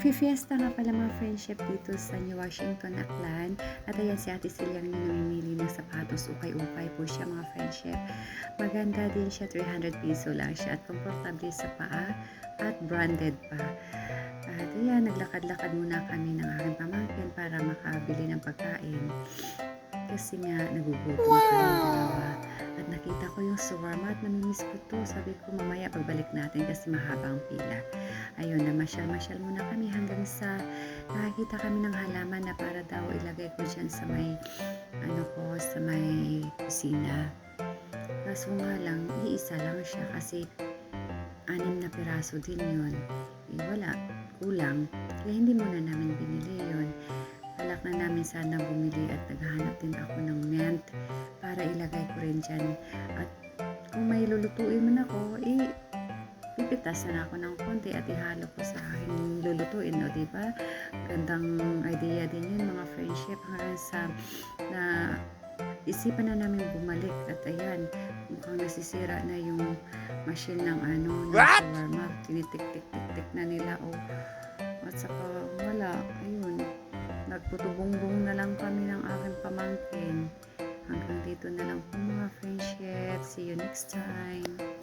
Nagfi-fiesta nga pala mga friendship dito sa New Washington, Aklan. At ayan si Ate Silyang na namimili ng sapatos. Ukay-ukay po siya mga friendship. Maganda din siya, 300 piso lang siya. At komportable sa paa at branded pa. At ayan, naglakad-lakad muna kami ng aking pamangkin para makabili ng pagkain. Kasi nga, nagugutom kami dalawa. At nakita ko yung shawarma at namimiss ko to. Sabi ko mamaya pagbalik natin kasi mahabang pila. Ayun, namasyal-masyal muna kami hanggang sa nakakita kami ng halaman na para daw ilagay ko dyan sa may ano ko, sa may kusina. Kaso nga lang, iisa lang siya kasi anim na piraso din yun. Eh, wala, kulang. Kaya hindi muna namin binili yun. Balak na namin sana bumili at naghahanap din ako ng mint para ilagay ko rin dyan. At kung may lulutuin man ako, eh, pipitasan ako ng konti at ihalo ko sa aking lulutuin, no, di ba? Gandang idea din yun, mga friendship, hanggang sa na isipan na namin bumalik at ayan, mukhang nasisira na yung machine ng ano, ng What? shawarma. Tinitik-tik-tik-tik na nila, o at saka wala, ayun, nagputubongbong na lang kami ng aking pamangkin. Hanggang dito na lang po mga friendship. See you next time.